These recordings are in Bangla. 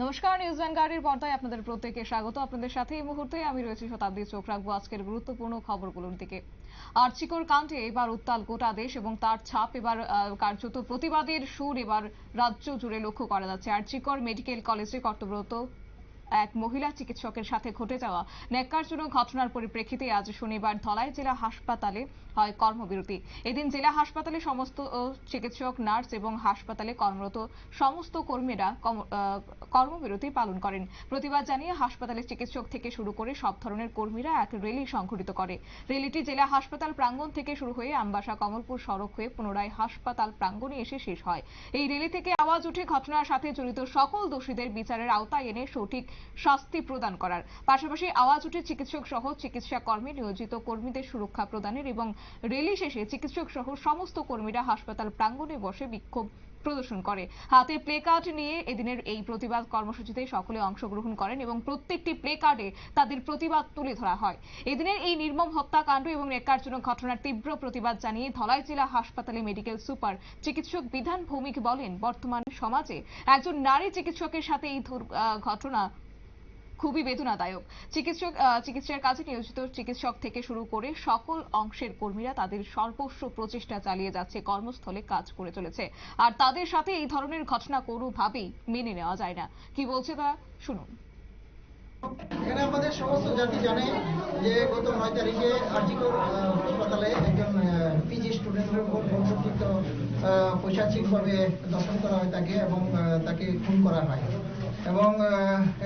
নমস্কার নিউজ ভ্যানগার্ডের পর্দায় আপনাদের প্রত্যেককে স্বাগত। আপনাদের সাথে এই মুহূর্তে আমি রয়েছি শতাব্দী চোখ রাখব আজকের গুরুত্বপূর্ণ খবরগুলোর দিকে। আর্চিকর কাণ্ডে এবার উত্তাল গোটা দেশ এবং তার ছাপ এবার কার্যত প্রতিবাদের সুর এবার রাজ্য জুড়ে লক্ষ্য করা যাচ্ছে। আর্চিকর মেডিকেল কলেজে কর্তব্যরত এক মহিলা চিকিৎসকের সাথে ঘটে যাওয়া ন্যাক্কারজনক ঘটনার পরিপ্রেক্ষিতে আজ শনিবার ধলাই জেলা হাসপাতালে হয় কর্মবিরতি। এদিন জেলা হাসপাতালে সমস্ত চিকিৎসক, নার্স এবং হাসপাতালে কর্মরত সমস্ত কর্মীরা কর্মবিরতি পালন করেন। প্রতিবাদ জানিয়ে হাসপাতালের চিকিৎসক থেকে শুরু করে সব ধরনের কর্মীরা এক রেলি সংঘটিত করে। রেলিটি জেলা হাসপাতাল প্রাঙ্গণ থেকে শুরু হয়ে আমবাসা কমলপুর সড়ক হয়ে পুনরায় হাসপাতাল প্রাঙ্গণে এসে শেষ হয়। এই রেলি থেকে আওয়াজ উঠে ঘটনার সাথে জড়িত সকল দোষীদের বিচারের আওতায় এনে সঠিক শাস্তি প্রদান করার। পাশাপাশি আওয়াজ উঠে চিকিৎসক সহ চিকিৎসা কর্মী, নিয়োজিত কর্মীদের সুরক্ষা প্রদানের এবং র্যালি শেষে চিকিৎসক সহ সমস্ত কর্মীরা হাসপাতাল প্রাঙ্গণে বসে বিক্ষোভ প্রদর্শন করে। হাতে প্লে কার্ড নিয়ে এদিনের এই প্রতিবাদ কর্মসূচিতে সকলে অংশগ্রহণ করেন এবং প্রত্যেকটি প্লে কার্ডে তাদের প্রতিবাদ তুলে ধরা হয়। এদিনের এই নির্মম হত্যাকাণ্ড এবং ন্যাক্কারজনক ঘটনার তীব্র প্রতিবাদ জানিয়ে ধলাই জেলা হাসপাতালে মেডিকেল সুপার চিকিৎসক বিধান ভৌমিক বলেন, বর্তমান সমাজে একজন নারী চিকিৎসকের সাথে এই ঘটনা খুবই বেদনাদায়ক। চিকিৎসক চিকিৎসার কাজে নিয়োজিত চিকিৎসক থেকে শুরু করে সকল অংশের কর্মীরা তাদের সর্বস্ব প্রচেষ্টা চালিয়ে যাচ্ছে, কর্মস্থলে কাজ করে চলেছে। আর তাদের সাথে এই ধরনের ঘটনা কোনোভাবেই মেনে নেওয়া যায় না। কি বলছে তা শুনুন। এখানে আমাদের সমস্ত জাতি জানে যে গত নয় তারিখে আর্জিকর হাসপাতালে একজন পিজি স্টুডেন্টের উপর বংশোদ্ভূত পৈশাচিকভাবে দর্শন করা হয় তাকে এবং তাকে খুন করা হয়। এবং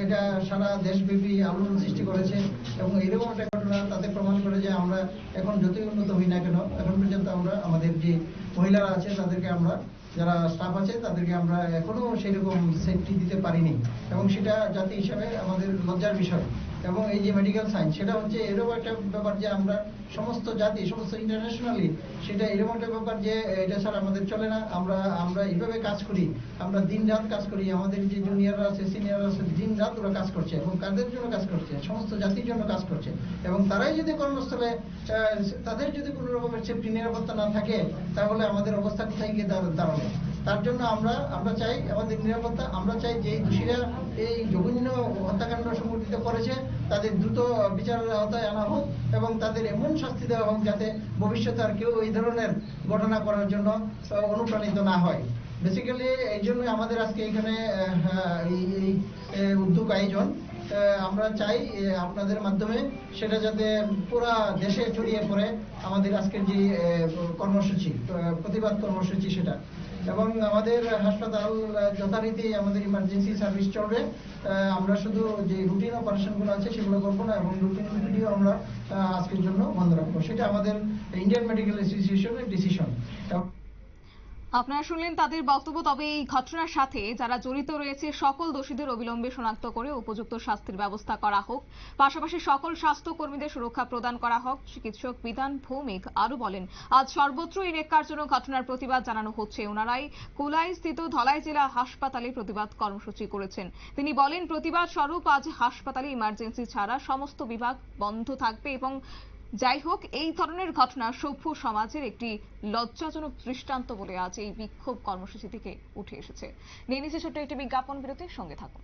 এটা সারা দেশব্যাপী আলোড়ন সৃষ্টি করেছে এবং এরকম একটা ঘটনা তাতে প্রমাণ করে যে আমরা এখন যতই উন্নত হই না কেন, এখন পর্যন্ত আমরা আমাদের যে মহিলারা আছে তাদেরকে আমরা যারা স্টাফ আছে, তাদেরকে আমরা এখনও সেরকম সেফটি দিতে পারিনি। এবং সেটা জাতি হিসাবে আমাদের লজ্জার বিষয়। এবং এই যে মেডিকেল সায়েন্স সেটা হচ্ছে এরকম একটা ব্যাপার যে আমরা সমস্ত জাতি, সমস্ত ইন্টারন্যাশনালি সেটা এরকম একটা ব্যাপার যে, এটা স্যার আমাদের চলে না। আমরা আমরা এইভাবে কাজ করি, আমরা দিন রাত কাজ করি। আমাদের যে জুনিয়ররা আছে সিনিয়র আছে ওরা কাজ করছে এবং কাদের জন্য কাজ করছে সমস্ত জাতির জন্য কাজ করছে। এবং তারাই যদি কর্মস্থলে তাদের যদি কোনো রকমের সেফটি নিরাপত্তা না থাকে তাহলে আমাদের অবস্থা কোথায় গিয়ে দাঁড়াবে? তার জন্য আমরা আমরা চাই আমাদের নিরাপত্তা আমরা চাই যে দোষীরা এই জঘন্য হত্যাকাণ্ড সংঘটিত করেছে তাদের দ্রুত বিচারের আওতায় আনা হোক এবং তাদের এমন শাস্তি দেওয়া হোক যাতে ভবিষ্যতে আর কেউ এই ধরনের ঘটনা করার জন্য অনুপ্রাণিত না হয়। বেসিক্যালি এই জন্য আমাদের আজকে এখানে হ্যাঁ, উদ্যোগ আয়োজন। আমরা চাই আপনাদের মাধ্যমে সেটা যাতে পুরা দেশে ছড়িয়ে পড়ে আমাদের আজকের যে কর্মসূচি প্রতিবাদ কর্মসূচি সেটা। এবং আমাদের হাসপাতাল যথারীতি আমাদের ইমার্জেন্সি সার্ভিস চলবে। আমরা শুধু যে রুটিন অপারেশনগুলো আছে সেগুলো করব না, এবং রুটিন ভিডিও আমরা আজকের জন্য বন্ধ রাখব। সেটা আমাদের ইন্ডিয়ান মেডিকেল অ্যাসোসিয়েশনের ডিসিশন আপনারা শুনলেন তাদের বক্তব্য, তবে এই ঘটনার সাথে যারা জড়িত রয়েছে, সকল দোষীদের অবিলম্বে শনাক্ত করে উপযুক্ত শাস্তির ব্যবস্থা করা হোক। পাশাপাশি সকল স্বাস্থ্য কর্মীদের সুরক্ষা প্রদান করা হোক। চিকিৎসক বিধান ভৌমিক আরও বলেন, আজ সর্বত্র এই ন্যাক্কারজনক ঘটনার প্রতিবাদ জানানো হচ্ছে। ওনারাই কুলাই স্থিত ধলাই জেলা হাসপাতালে প্রতিবাদ কর্মসূচি করেছেন। তিনি বলেন, প্রতিবাদ স্বরূপ আজ হাসপাতালে ইমার্জেন্সি ছাড়া সমস্ত বিভাগ বন্ধ থাকবে এবং যাই হোক, এই ধরনের ঘটনা সভ্য সমাজের একটি লজ্জাজনক দৃষ্টান্ত বলে আজ এই বিক্ষোভ কর্মসূচি থেকে উঠে এসেছে। নিয়ে নিচ্ছে ছোট্ট একটি বিজ্ঞাপন বিরতির সঙ্গে থাকুন।